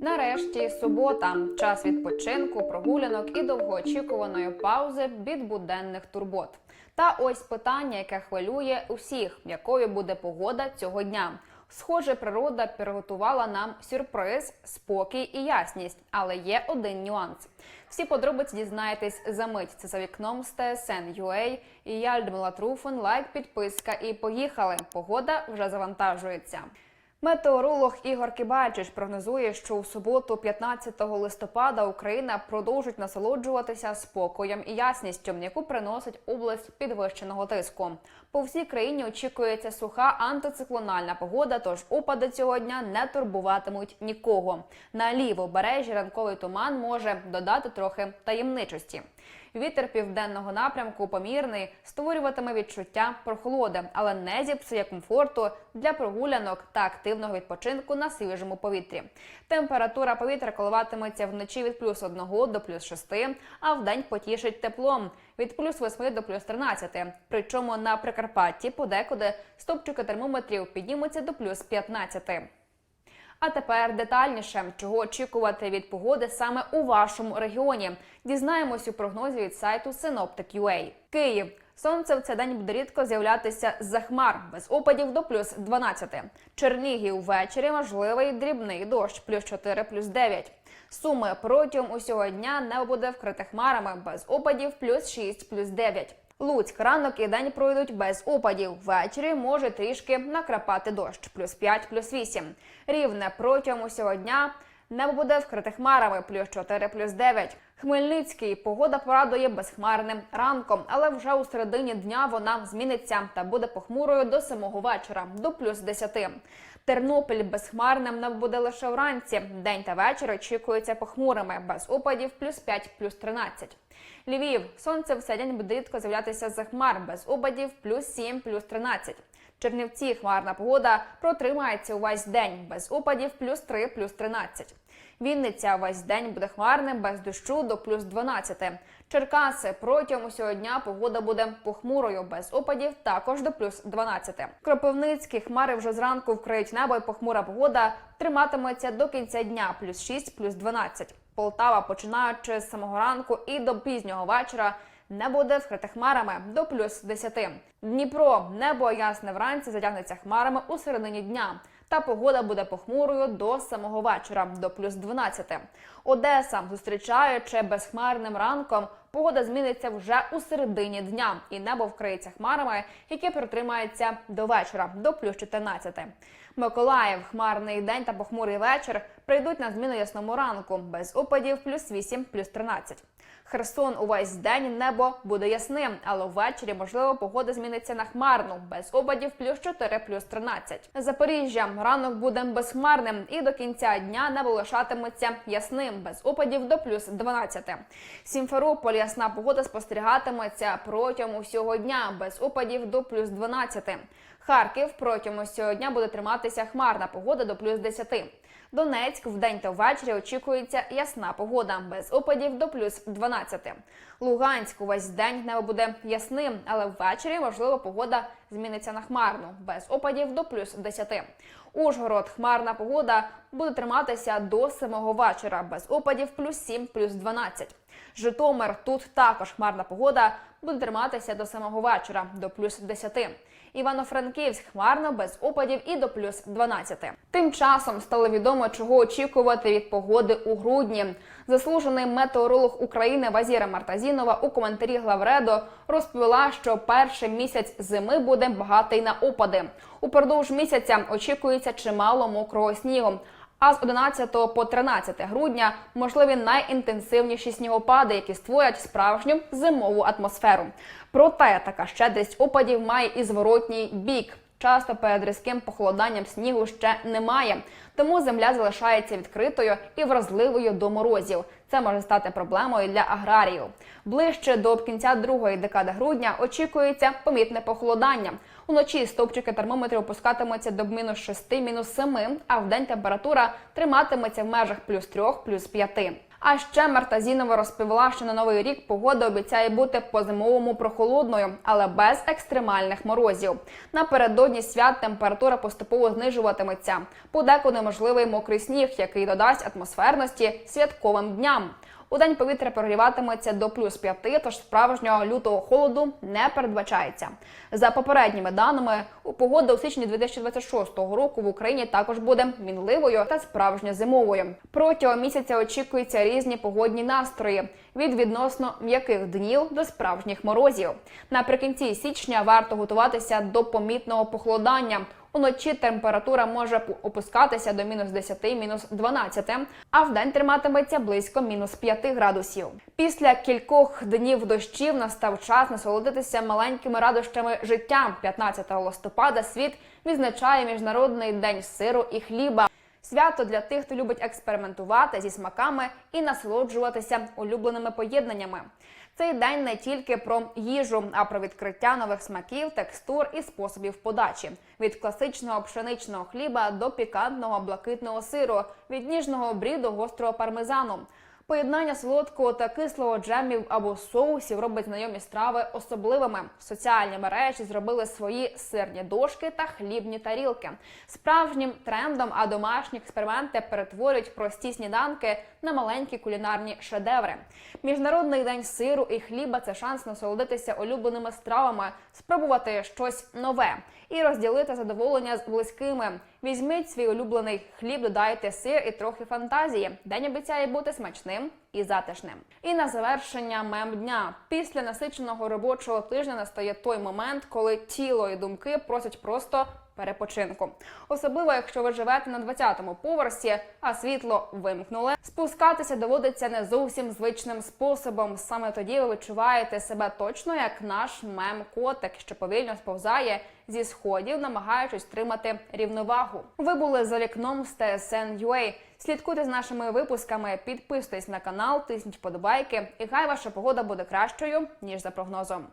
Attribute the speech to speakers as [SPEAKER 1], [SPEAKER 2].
[SPEAKER 1] Нарешті субота, час відпочинку, прогулянок і довгоочікуваної паузи від буденних турбот. Та ось питання, яке хвилює усіх, якою буде погода цього дня. Схоже, природа приготувала нам сюрприз, спокій і ясність, але є один нюанс. Всі подробиці дізнаєтесь за мить. Це за вікном з TSN.ua. І я Людмила Труфан, лайк, підписка і поїхали. Погода вже завантажується. Метеоролог Ігор Кибальчич прогнозує, що у суботу, 15 листопада, Україна продовжить насолоджуватися спокоєм і ясністю, яку приносить область підвищеного тиску. По всій країні очікується суха антициклональна погода, тож опади цього дня не турбуватимуть нікого. На лівобережжі ранковий туман може додати трохи таємничості. Вітер південного напрямку помірний створюватиме відчуття прохолоди, але не зіпсує комфорту для прогулянок та активного відпочинку на свіжому повітрі. Температура повітря коливатиметься вночі від плюс 1 до плюс 6, а вдень потішить теплом від плюс 8 до плюс 13. Причому на Прикарпатті подекуди стопчики термометрів піднімуться до плюс 15. А тепер детальніше, чого очікувати від погоди саме у вашому регіоні. Дізнаємось у прогнозі від сайту Synoptic.ua. Київ. Сонце в цей день буде рідко з'являтися з-за хмар, без опадів до плюс 12. Чернігів ввечері можливий дрібний дощ, плюс 4, плюс 9. Суми протягом усього дня небо буде вкрите хмарами, без опадів плюс 6, плюс 9. Луцьк ранок і день пройдуть без опадів. Ввечері може трішки накрапати дощ, плюс 5, плюс 8. Рівне протягом усього дня небо буде вкрите хмарами, плюс 4, плюс 9. Хмельницький погода порадує безхмарним ранком, але вже у середині дня вона зміниться та буде похмурою до самого вечора, до плюс 10. Тернопіль безхмарним не буде лише вранці. День та вечір очікуються похмурими, без опадів плюс 5, плюс 13. Львів. Сонце в цей день буде рідко з'являтися за хмар, без опадів плюс 7, плюс 13. Чернівці хмарна погода протримається увесь день, без опадів плюс 3, плюс 13. Вінниця весь день буде хмарним, без дощу до плюс 12. Черкаси протягом усього дня погода буде похмурою, без опадів також до плюс 12. Кропивницький хмари вже зранку вкриють небо і похмура погода триматиметься до кінця дня, плюс 6, плюс 12. Полтава, починаючи з самого ранку і до пізнього вечора, не буде вкрите хмарами до плюс 10. Дніпро небо ясне вранці затягнеться хмарами у середині дня. Та погода буде похмурою до самого вечора до плюс 12. Одеса, зустрічаючи безхмарним ранком, погода зміниться вже у середині дня, і небо вкриється хмарами, які протримаються до вечора до плюс 14. Миколаїв, хмарний день та похмурий вечір прийдуть на зміну ясному ранку, без опадів плюс 8, плюс 13. Херсон увесь день небо буде ясним, але ввечері можливо погода зміниться на хмарну, без опадів плюс 4, плюс 13. Запоріжжя ранок буде безхмарним і до кінця дня небо лишатиметься ясним, без опадів до плюс 12. Сімферополь ясна погода спостерігатиметься протягом усього дня, без опадів до плюс 12. Харків протягом усього дня буде триматися хмарна погода до плюс 10. Донецьк вдень та ввечері очікується ясна погода, без опадів до плюс 12. Луганськ увесь день небо буде ясним, але ввечері можливо погода зміниться на хмарну, без опадів до плюс 10. Ужгород хмарна погода буде триматися до самого вечора, без опадів плюс 7, плюс 12. Житомир тут також хмарна погода буде триматися до самого вечора, до плюс 10. Івано-Франківськ хмарно без опадів і до плюс 12. Тим часом стало відомо, чого очікувати від погоди у грудні. Заслужений метеоролог України Вазіра Мартазінова у коментарі Главредо розповіла, що перший місяць зими буде багатий на опади. Упродовж місяця очікується чимало мокрого снігу. А з 11 по 13 грудня можливі найінтенсивніші снігопади, які створять справжню зимову атмосферу. Проте така щедрість опадів має і зворотній бік. Часто перед різким похолоданням снігу ще немає, тому земля залишається відкритою і вразливою до морозів. Це може стати проблемою для аграріїв. Ближче до кінця другої декади грудня очікується помітне похолодання. Уночі стовпчики термометрів опускатимуться до мінус 6, мінус 7, а в день температура триматиметься в межах плюс 3, плюс 5. А ще Мартазінова розповіла, що на новий рік погода обіцяє бути по-зимовому прохолодною, але без екстремальних морозів. Напередодні свят температура поступово знижуватиметься. Подекуди можливий мокрий сніг, який додасть атмосферності святковим дням. У день повітря прогріватиметься до плюс 5, тож справжнього лютого холоду не передбачається. За попередніми даними, у погода у січні 2026 року в Україні також буде мінливою та справжньо зимовою. Протягом місяця очікуються різні погодні настрої від відносно м'яких днів до справжніх морозів. Наприкінці січня варто готуватися до помітного похолодання. Уночі температура може опускатися до мінус 10, мінус 12, а вдень триматиметься близько мінус 5 градусів. Після кількох днів дощів настав час насолодитися маленькими радощами життя. 15 листопада світ відзначає міжнародний день сиру і хліба. Свято для тих, хто любить експериментувати зі смаками і насолоджуватися улюбленими поєднаннями. Цей день не тільки про їжу, а про відкриття нових смаків, текстур і способів подачі від класичного пшеничного хліба до пікантного блакитного сиру, від ніжного брі до гострого пармезану. Поєднання солодкого та кислого джемів або соусів робить знайомі страви особливими. Соціальні мережі зробили свої сирні дошки та хлібні тарілки. Справжнім трендом, а домашні експерименти перетворюють прості сніданки на маленькі кулінарні шедеври. Міжнародний день сиру і хліба це шанс насолодитися улюбленими стравами, спробувати щось нове і розділити задоволення з близькими. Візьміть свій улюблений хліб, додайте сир і трохи фантазії. День обіцяє бути смачним і затишним. І на завершення мем дня. Після насиченого робочого тижня настає той момент, коли тіло і думки просять просто перепочинку. Особливо, якщо ви живете на 20-му поверсі, а світло вимкнули. Спускатися доводиться не зовсім звичним способом. Саме тоді ви відчуваєте себе точно як наш мем-котик, що повільно сповзає зі сходів, намагаючись тримати рівновагу. Ви були за вікном з TSN.ua. Слідкуйте з нашими випусками, підписуйтесь на канал, тисніть вподобайки, і хай ваша погода буде кращою ніж за прогнозом.